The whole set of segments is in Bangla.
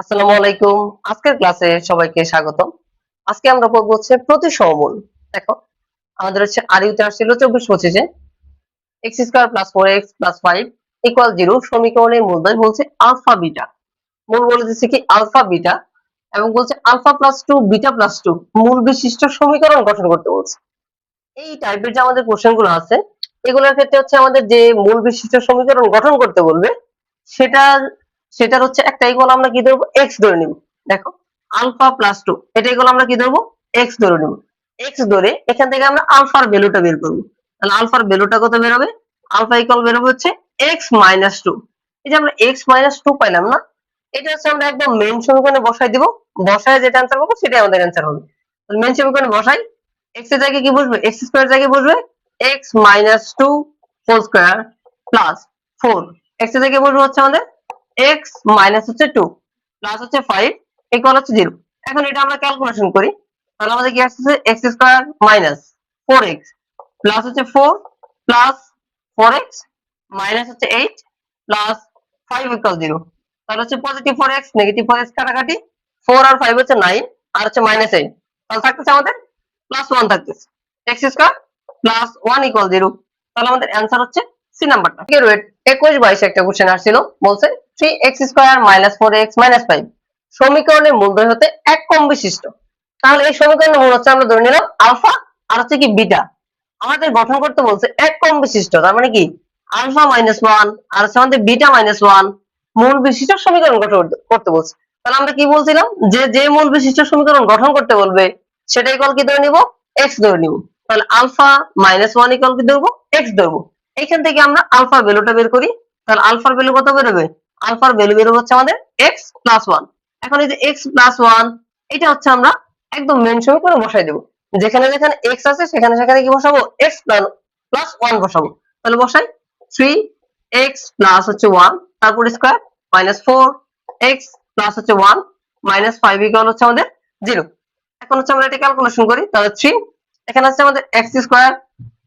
আসসালামু আলাইকুম। আজকের ক্লাসে সবাইকে স্বাগত আজকে আমরা পড়ব হচ্ছে প্রতিসমমূল দেখো, আমাদের হচ্ছে আরিউতে আসছিল চব্বিশ পঁচিশে। X square plus four X plus five equal zero সমীকরণের বলছে আলফা বিটা। মূল বলে দিচ্ছে কি আলফা বিটা এবং বলছে alpha plus two, beta plus two মূল বিশিষ্ট সমীকরণ গঠন করতে বলছে। এই টাইপের যে আমাদের কোশ্চেনগুলো আছে, এগুলোর ক্ষেত্রে হচ্ছে আমাদের যে মূল বিশিষ্ট সমীকরণ গঠন করতে বলবে সেটা সেটার হচ্ছে একটা ইকুয়াল আমরা কি ধরবো? এক্স ধরে নিব। দেখো আলফা প্লাস টু এটা ইকুয়াল আমরা কি ধরবো? এক্স ধরে নিব। এক্স ধরে এখান থেকে আমরা আলফার ভ্যালুটা বের করব। তাহলে আলফার ভ্যালুটা কত বেরোবে আলফা ইকুয়াল বেরোবে হচ্ছে এক্স মাইনাস টু এই যে আমরা এক্স মাইনাস টু পাইলাম না, এটা হচ্ছে আমরা একদম মেন সমীকরণে বসাই দিব। বসায় যেটা অ্যান্সার পাবো সেটাই আমাদের অ্যান্সার হবে। তাহলে মেন সমীকরণে বসাই এক্সের জায়গায় কি বসবে? এক্স স্কোয়ার জায়গায় বসবে? X minus two whole square plus four এক্সের জায়গায় বসবে হচ্ছে আমাদের এক্স মাইনাস হচ্ছে টু প্লাস হচ্ছে ফাইভ ইকুয়াল হচ্ছে জিরো এখন এটা আমরা ক্যালকুলেশন করি। তাহলে আমাদের কি আসছে X square minus four plus হচ্ছে ফোর প্লাস ফোর মাইনাস হচ্ছে eight plus five equal zero তাহলে হচ্ছে পজিটিভ ফোর নেগেটিভ ফোর কাটাকাটি ফোর আর ফাইভ হচ্ছে নাইন আর হচ্ছে মাইনাস এইট তাহলে থাকতেছে আমাদের প্লাস ওয়ান থাকতেছে। X square plus one equal zero তাহলে আমাদের অ্যান্সার হচ্ছে সি নাম্বারটা একুশ বাইশে একটা কোশ্চেন আসছিল, বলছে three X square minus four X minus five সমীকরণের মূলদয় হতে এক কম বিশিষ্ট। তাহলে এই সমীকরণের মূল হচ্ছে আমরা ধরে নিলাম আলফা, আর হচ্ছে কি বিটা। আমাদের গঠন করতে বলছে এক কম বিশিষ্ট, তার মানে কি? আলফা মাইনাস ওয়ান আর হচ্ছে আমাদের বিটা মাইনাস ওয়ান মূল বিশিষ্ট সমীকরণ গঠন করতে- বলছে। তাহলে আমরা কি বলছিলাম? যে যে মূল বিশিষ্ট সমীকরণ গঠন করতে বলবে সেটাই কল কি ধরে নিব? এক্স ধরে নিব। তাহলে আলফা মাইনাস ওয়ান ইকল কি ধরবো? এক্স ধরবো। এখান থেকে আমরা আলফা ভ্যালুটা বের করি। তাহলে আলফার ভ্যালু কত বেরোবে? আলফার ভ্যালু বেরোবে হচ্ছে আমাদের এক্স প্লাস ওয়ান এখন এই যে এক্স প্লাস ওয়ান এটা হচ্ছে আমরা একদম মেন সমীকরণে বসাই দেবো। যেখানে যেখানে এক্স আছে, সেখানে সেখানে কি বসাবো? এক্স প্লাস ওয়ান বসাবো। তাহলে বসাই থ্রি এক্স প্লাস হচ্ছে ওয়ান তারপর square minus four X plus হচ্ছে ওয়ান মাইনাস ফাইভ ইকুয়াল হচ্ছে আমাদের জিরো এখন হচ্ছে আমরা এটা ক্যালকুলেশন করি, তাহলে থ্রি এখানে হচ্ছে আমাদের এক্স স্কোয়ার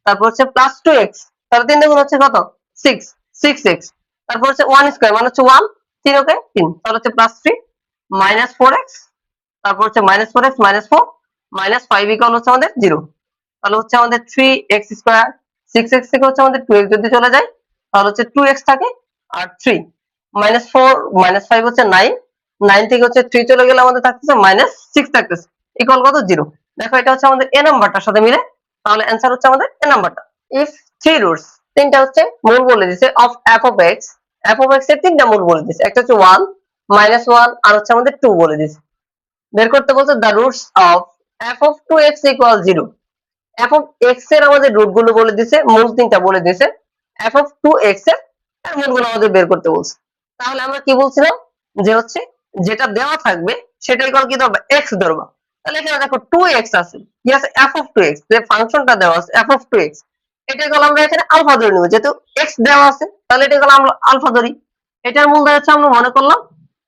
তারপর হচ্ছে প্লাস টু এক্স তাহলে তিন গুণ হচ্ছে কত? সিক্স সিক্স এক্স তারপর হচ্ছে ওয়ান স্কোয়ার মানে হচ্ছে ওয়ান তিন ওকে তিন তাহলে হচ্ছে plus three minus four X তারপর হচ্ছে minus four X minus four minus five equal হচ্ছে আমাদের জিরো তাহলে হচ্ছে আমাদের three X square six X থেকে হচ্ছে আমাদের টু এক্স যদি চলে যায়, তাহলে হচ্ছে টু এক্স থাকে আর three minus four minus five হচ্ছে নাইন নাইন থেকে হচ্ছে থ্রি চলে গেলে আমাদের থাকতেছে মাইনাস সিক্স থাকতেছে ইকুয়াল কত? জিরো দেখো এটা হচ্ছে আমাদের এ নাম্বারটার সাথে মিলে, তাহলে অ্যান্সার হচ্ছে আমাদের এ নাম্বারটা ইফ থ্রি রুটস তিনটা হচ্ছে মূল বলে দিছে of F of X F of এক্সের তিনটা মূল বলে দিছে। একটা হচ্ছে ওয়ান মাইনাস ওয়ান আর হচ্ছে আমাদের টু বলে দিছে। বের করতে বলছে the roots of F of two X equal zero F of এক্সের আমাদের রুটগুলো বলে দিছে, মূল তিনটা বলে দিছে। এফ অফ টু এক্সের মূলগুলো আমাদের বের করতে বলছে। তাহলে আমরা কি বলছিলাম? যে হচ্ছে যেটা দেওয়া থাকবে সেটা ইকুয়াল কি ধরবা? এক্স ধরবা। তাহলে এখানে দেখো টু এক্স আছে। কি আছে এফ অফ টু এক্স যে ফাংশনটা দেওয়া আছে এফ অফ টু এক্স এটা ইকুয়াল আমরা এখানে আলফা ধরে নিব। যেহেতু এক্স দেওয়া আছে, তাহলে এটা ইকুয়াল আমরা আলফা ধরি। এটার মূল হচ্ছে আমরা মনে করলাম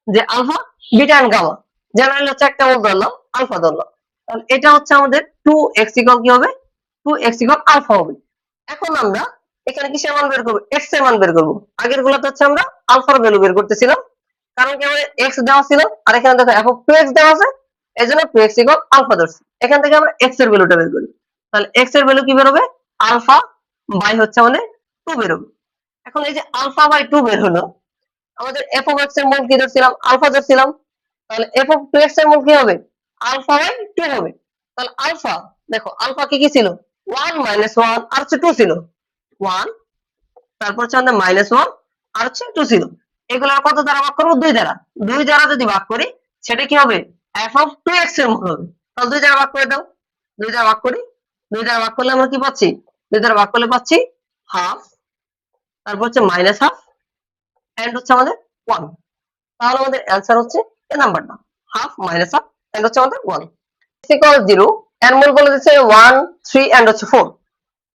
যে alpha, beta and gamma. General হচ্ছে একটা মূল ধরলাম, আলফা ধরলাম। তাহলে এটা হচ্ছে আমাদের টু এক্স ইকুয়াল কি হবে? টু এক্স ইকুয়াল আলফা হবে। এখন আমরা এখানে কিসের মান বের করব? এক্সের মান বের করব। আগের গুলাতে হচ্ছে আমরা আলফার ভ্যালু বের করতেছিলাম। কারণ কি আমাদের এক্স দেওয়া ছিল? আর এখানে দেখো, এখন টু এক্স দেওয়া আছে এই জন্য টু এক্স ইকুয়াল আলফা ধরছি। এখান থেকে আমরা এক্সের ভ্যালুটা বের করি। তাহলে এক্সের ভ্যালু কি বেরোবে আলফা বাই হচ্ছে আমাদের টু বেরোবে এখন এই যে আলফা বাই টু বের হলো, আমাদের এফ অফ এক্সের মূল কি ধরছিলাম? আলফা ধরছিলাম। তাহলে এফ অফ টু এক্সের মূল কি হবে? আলফা বাই টু হবে। তাহলে আলফা, দেখো, আলফা কি কি ছিল? ওয়ান মাইনাস ওয়ান আর হচ্ছে টু ছিল। ওয়ান তারপর হচ্ছে আমাদের মাইনাস ওয়ান আর হচ্ছে টু ছিল। এগুলো কত দ্বারা ভাগ করব? দুই দ্বারা। দুই দ্বারা যদি ভাগ করি, সেটা কি হবে? এফ অফ টু এক্সের মূল হবে। তাহলে দুই দ্বারা ভাগ করে দাও। দুই দ্বারা ভাগ করি দুই দ্বারা ভাগ করলে আমরা কি পাচ্ছি? দুই দ্বারা ভাগ করলে পাচ্ছি হাফ তারপর হচ্ছে মাইনাস হাফ এন্ড হচ্ছে আমাদের ওয়ান তাহলে আমাদের অ্যান্সার হচ্ছে এই নাম্বারটা হাফ মাইনাস হাফ এন্ড হচ্ছে আমাদের ওয়ান জিরো বলে দিচ্ছে ওয়ান থ্রি এন্ড হচ্ছে ফোর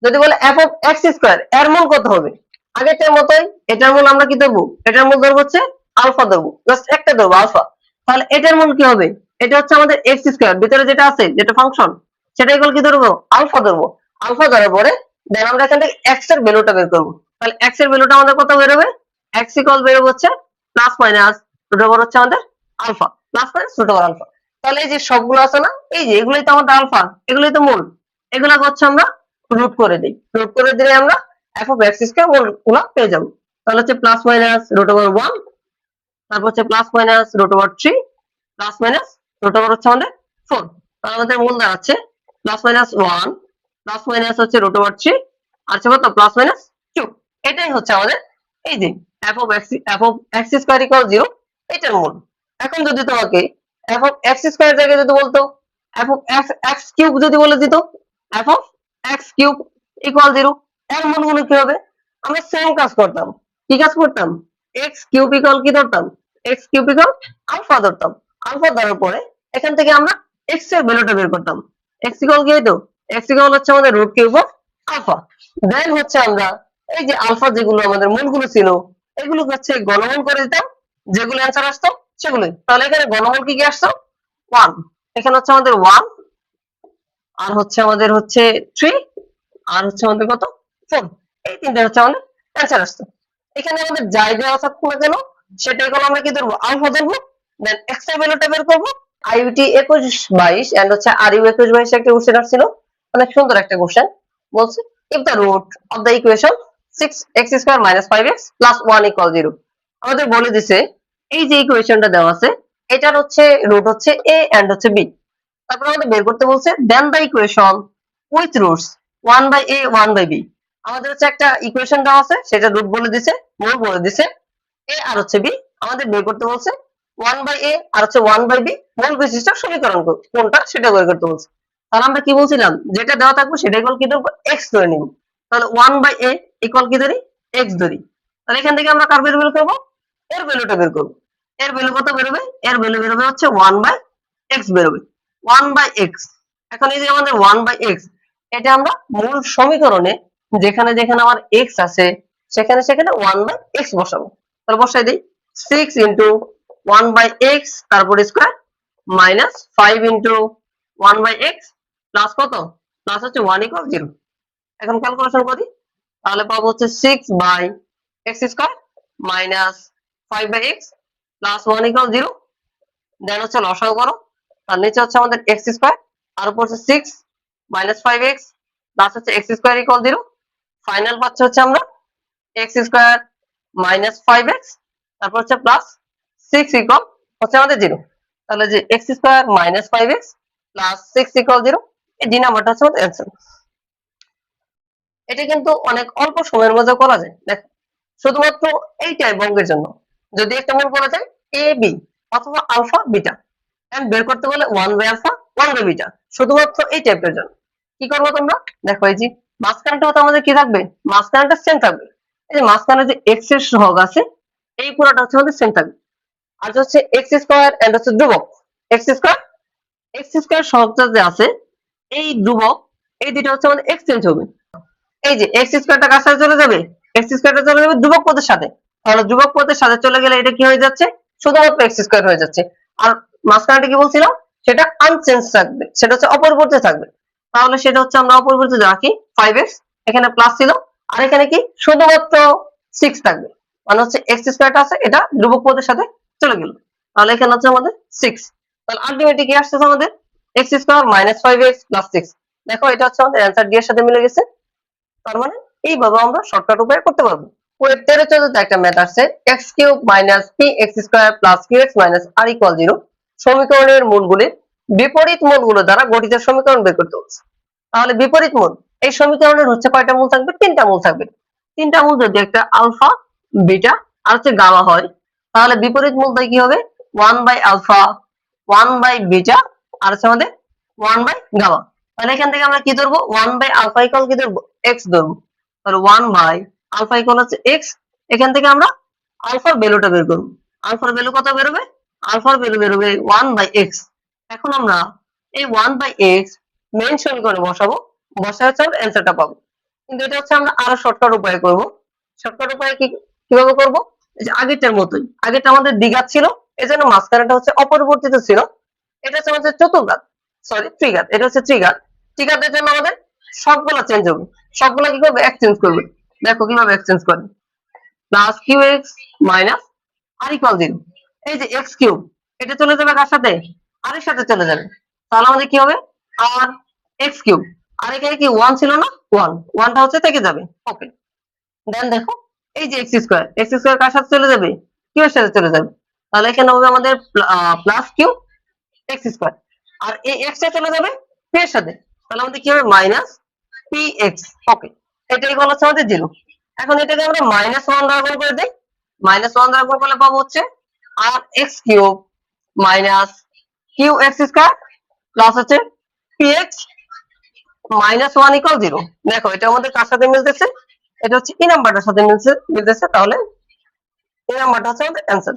যদি বলে এফ অফ এক্স স্কোয়ার এর মূল কত হবে? আগেরটার মতোই, এটার মূল আমরা কি ধরবো? এটার মূল ধরবো হচ্ছে আলফা ধরবো। জাস্ট একটা ধরবো আলফা তাহলে এটার মূল কি হবে? এটা হচ্ছে আমাদের এক্স স্কোয়ার ভিতরে যেটা আছে, যেটা ফাংশন সেটা কি ধরবো? আলফা ধরবো। আলফা ধরার পরে দেন আমরা এখান থেকে এক্সের ভ্যালুটা বের করব। তাহলে এক্সের ভ্যালুটা আমাদের কত বেরোবে? এক্স ইকুয়াল বেরোবে হচ্ছে প্লাস মাইনাস রুট ওভার হচ্ছে আমাদের alpha plus minus root over alpha তাহলে এই যে সবগুলো আছে না, এই যে এগুলোই তো আমাদের আলফা এগুলোই তো মূল। এগুলো হচ্ছে আমরা রুট করে দিই। রুট করে দিলে আমরা এফ অফ এক্স স্কয়ার মূলগুলো পেয়ে যাব। তাহলে হচ্ছে plus minus root over one তারপর হচ্ছে plus minus root over three plus minus root over হচ্ছে আমাদের ফোর তাহলে আমাদের মূল দাঁড়াচ্ছে plus minus one plus minus হচ্ছে রুট ওভার থ্রি আর হচ্ছে কত? প্লাস মাইনাস টু এটাই হচ্ছে আমাদের এই যে F of X F of X square equal zero এটার মূল। এখন যদি তোমাকে এফ অফ এক্স স্কয়ার জায়গায় যদি বলতো F of X X cube যদি বলে দিত F of X cube equal zero এর মূলগুলো কি হবে? আমরা সেম কাজ করতাম। কি কাজ করতাম? এক্স কিউব ইকুয়াল কি ধরতাম? এক্স কিউব ইকুয়াল আলফা ধরতাম। আলফা ধরার পরে এখান থেকে আমরা এক্সের ভ্যালুটা বের করতাম। এক্স ইকুয়াল কি হইতো হচ্ছে আমাদের রুট কিউব আলফা দেন হচ্ছে আমরা এই যে আলফা যেগুলো আমাদের মূলগুলো ছিল এগুলো হচ্ছে গণমূল করে দিতাম। যেগুলো অ্যান্সার আসতো, সেগুলোই। তাহলে এখানে গণমূল কি কি আসতো? ওয়ান এখানে হচ্ছে আমাদের ওয়ান আর হচ্ছে আমাদের হচ্ছে থ্রি আর হচ্ছে আমাদের কত? ফোর এই তিনটা হচ্ছে আমাদের অ্যান্সার আসতো। এখানে আমাদের যাই দেওয়া থাকুক না কেন সেটাই এখন আমরা কি ধরবো? আলফা ধরবো দেন এক্সের ভ্যালুটা বের করব। আইউটি একুশ বাইশ এন্ড হচ্ছে আর ইউ একুশ বাইশ একটা কোশ্চেন আসছিল। অনেক সুন্দর একটা কোশ্চেন বলছে if the root of the equation six X square minus five X plus one equal zero আমাদের বলে দিছে, এই যে ইকুয়েশনটা দেওয়া আছে, এটার হচ্ছে রুট হচ্ছে এ এন্ড হচ্ছে বি তারপর আমাদের বের করতে বলছে then the equation with roots one by A one by B আমাদের হচ্ছে একটা ইকুয়েশন দেওয়া আছে, সেটা রুট বলে দিছে মূল বলে দিছে এ আর হচ্ছে বি আমাদের বের করতে বলছে ওয়ান বাই আর হচ্ছে ওয়ান বাই মূল বিশিষ্ট সমীকরণ কোনটা? সেটা বের করতে বলছে। তাহলে আমরা কি বলছিলাম? যেটা দেওয়া থাকবে সেটা ইকুয়াল কি ধরে নিব। তাহলে ওয়ান বাই ইকুয়াল কি ধরি? ধরি। তাহলে এখান থেকে আমরা কার বের এর ভ্যালুটা বের এর ভ্যালু কত বেরোবে? এর ভ্যালু হচ্ছে ওয়ান বাই এক্স বেরোবে। ওয়ান বাই এক্স এখন এই যে আমাদের ওয়ান বাই এক্স এটা আমরা মূল সমীকরণে যেখানে যেখানে আমার এক্স আছে, সেখানে সেখানে ওয়ান বাই এক্স বসাবো। তাহলে বসাই দিই। Six into one by X তারপর square minus five into one by X plus কত? প্লাস হচ্ছে ওয়ান ইকুয়াল জিরো এখন ক্যালকুলেশন করি। তাহলে পাবো হচ্ছে six by X square minus five by X plus one equal zero then হচ্ছে লসাগু করো। তার নিচে হচ্ছে আমাদের এক্স স্কোয়ার আর উপর হচ্ছে six minus five X plus হচ্ছে X square equal zero final পাচ্ছে হচ্ছে আমরা X square minus five X তারপর হচ্ছে প্লাস সিক্স ইকুয়াল হচ্ছে আমাদের জিরো তাহলে যে X square minus five X plus six equal zero এই ডি নাম্বারটা হচ্ছে আমাদের অ্যান্সার এটা কিন্তু অনেক অল্প সময়ের মধ্যে করা যায়। দেখ, শুধুমাত্র এইটাই বঙ্গের জন্য যদি একটা মূল করা যায় এ বি অথবা আলফা বিটা এন্ড বের করতে বলে one by alpha one by beta শুধুমাত্র এই টাইপের জন্য। কি করব তোমরা? দেখো এই যে মাঝখানটা হতে আমাদের কি থাকবে? মাঝখানটা সেম থাকবে। এই যে মাঝখানে যে এক্সের সহগ আছে, এই পুরোটা হচ্ছে আমাদের সেম থাকবে। আর হচ্ছে এক্স স্কোয়ার এন্ড হচ্ছে ধ্রুবক। এক্স স্কোয়ার এক্স স্কোয়ার সহগটা যে আছে, এই ধ্রুবক, এই দুটো হচ্ছে আমাদের এক্সচেঞ্জ হবে এই যে এক্স স্কোয়ারটা কার সাথে চলে যাবে? এক্স স্কোয়ারটা চলে যাবে ধ্রুবক পদের সাথে। তাহলে ধ্রুবক পদের সাথে চলে গেলে এটা কি হয়ে যাচ্ছে? শুধুমাত্র এক্স স্কোয়ার হয়ে যাচ্ছে। আর মাঝখানটা কি বলছিলাম সেটা আনচেঞ্জ থাকবে। সেটা হচ্ছে অপরিবর্তিত থাকবে। তাহলে সেটা হচ্ছে আমরা অপরিবর্তিত রাখি ফাইভ এক্স এখানে প্লাস ছিল। আর এখানে কি? শুধুমাত্র সিক্স থাকবে। মানে হচ্ছে এক্স স্কোয়ারটা আছে, এটা ধ্রুবক পদের সাথে চলে গেল। তাহলে এখানে হচ্ছে আমাদের সিক্স তাহলে আলটিমেটলি কি আসতেছে আমাদের? X square minus five X plus six দেখো, এটা হচ্ছে আমাদের অ্যান্সার ডি এর সাথে মিলে গেছে। তার মানে এইভাবে আমরা শর্টকাট উপায়ে করতে পারব। তেরো একটা ম্যাথ আসছে। X cube minus P X square plus Q X minus R equal zero সমীকরণের মূলগুলি বিপরীত মূলগুলো দ্বারা গঠিত সমীকরণ বের করতে হচ্ছে তাহলে বিপরীত মূল, এই সমীকরণের হচ্ছে কয়টা মূল থাকবে? তিনটা মূল থাকবে। তিনটা মূল যদি একটা আলফা বিটা আর হচ্ছে গামা হয় তাহলে বিপরীত মূলটা কি হবে? One by alpha one by beta আর হচ্ছে আমাদের ওয়ান বাই গামা তাহলে এখান থেকে আমরা কি ধরবো? ওয়ান বাই আলফা ইকুয়াল কি ধরবো? এক্স ধরবো। তাহলে ওয়ান বাই আলফা ইকুয়াল হচ্ছে এক্স এখান থেকে আমরা আলফার ভ্যালুটা বের করব। আলফার ভ্যালু কত বেরোবে? আলফার ভ্যালু বেরোবে ওয়ান বাই এক্স এখন আমরা এই ওয়ান বাই এক্স মেন সমীকরণে বসাবো। বসায় হচ্ছে আমরা অ্যান্সারটা পাবো। কিন্তু এটা হচ্ছে আমরা আরও শর্টকাট উপায় করব। শর্টকাট উপায় কি কীভাবে করব? আগেরটার মতোই। আগেরটা আমাদের দ্বিঘাত ছিল, এজন্য মাঝখানেটা হচ্ছে অপরিবর্তিত ছিল। এটা হচ্ছে আমাদের চতুর্ঘাত সরি ত্রিঘাত, এটা হচ্ছে ত্রিঘাত। ত্রিঘাতের জন্য আমাদের সবগুলো চেঞ্জ হবে। সবগুলো কি করবে? এক্সচেঞ্জ করবে। দেখো কীভাবে এক্সচেঞ্জ করে। Plus Q X minus R equal zero এই যে এক্স কিউব এটা চলে যাবে কার সাথে? আর এর সাথে চলে যাবে। তাহলে আমাদের কি হবে? আর এক্স কিউব আর এখানে কি ওয়ান ছিল না? ওয়ান ওয়ানটা হচ্ছে থেকে যাবে। ওকে দেন দেখো এই যে এক্স স্কোয়ার এক্স স্কোয়ার কার সাথে চলে যাবে? কিউ এর সাথে চলে যাবে। তাহলে এখানে হবে আমাদের প্লাস কিউ এক্স স্কোয়ার আর এই এক্স টা চলে যাবে পি এর সাথে। তাহলে আমাদের কি হবে? মাইনাস পি এক্স ওকে এটা ইকুয়াল হচ্ছে আমাদের জিরো এখন এটাকে আমরা মাইনাস ওয়ান দ্বারা গুণ করে দিই। মাইনাস ওয়ান দ্বারা গুণ করলে পাবো হচ্ছে R X cube minus Q X square plus হচ্ছে P X minus one equal zero দেখো, এটা আমাদের কার সাথে মিলতেছে? এটা হচ্ছে এই নাম্বারটার সাথে মিলছে মিলতেছে তাহলে এই নাম্বারটা হচ্ছে আমাদের অ্যান্সার